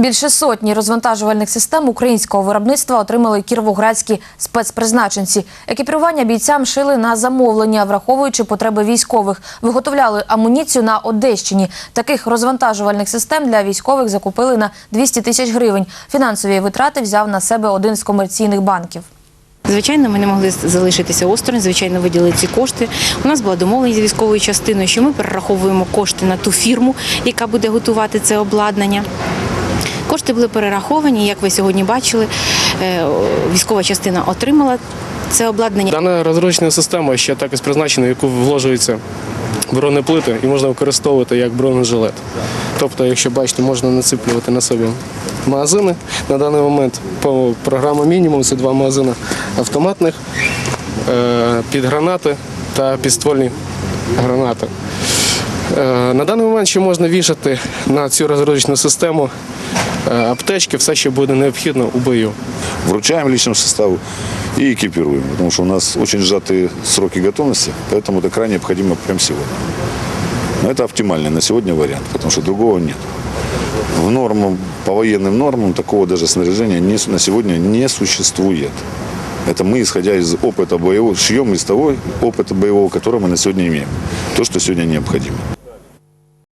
Більше сотні розвантажувальних систем українського виробництва отримали кіровоградські спецпризначенці. Екіпірування бійцям шили на замовлення, враховуючи потреби військових. Виготовляли амуніцію на Одещині. Таких розвантажувальних систем для військових закупили на 200 тисяч гривень. Фінансові витрати взяв на себе один з комерційних банків. Звичайно, ми не могли залишитися осторонь, звичайно, виділили ці кошти. У нас була домовленість з військовою частиною, що ми перераховуємо кошти на ту фірму, яка буде готувати це обладнання. Кошти були перераховані, як ви сьогодні бачили, е, військова частина отримала це обладнання. Дана розручна система ще так із призначена, яку вложуються бронеплити і можна використовувати як бронежилет. Тобто, якщо бачите, можна нацеплювати на себе магазини. На даний момент по програмі мінімум це два магазини автоматних е, під гранати та підствольні гранати. Е, На даний момент ще можна вішати на цю розручну систему аптечки, все, що буде необхідно у бою. вручаем личному составу и экипируем, потому что у нас очень сжатые сроки готовности, поэтому это крайне необходимо прямо сегодня. Но это оптимальный на сегодня вариант, потому что другого нет. В нормам, по военным нормам такого даже снаряжения не- на сегодня не существует. Это мы, исходя из опыта боевого, шьем из того опыта боевого, который мы на сегодня имеем. То, что сегодня необходимо.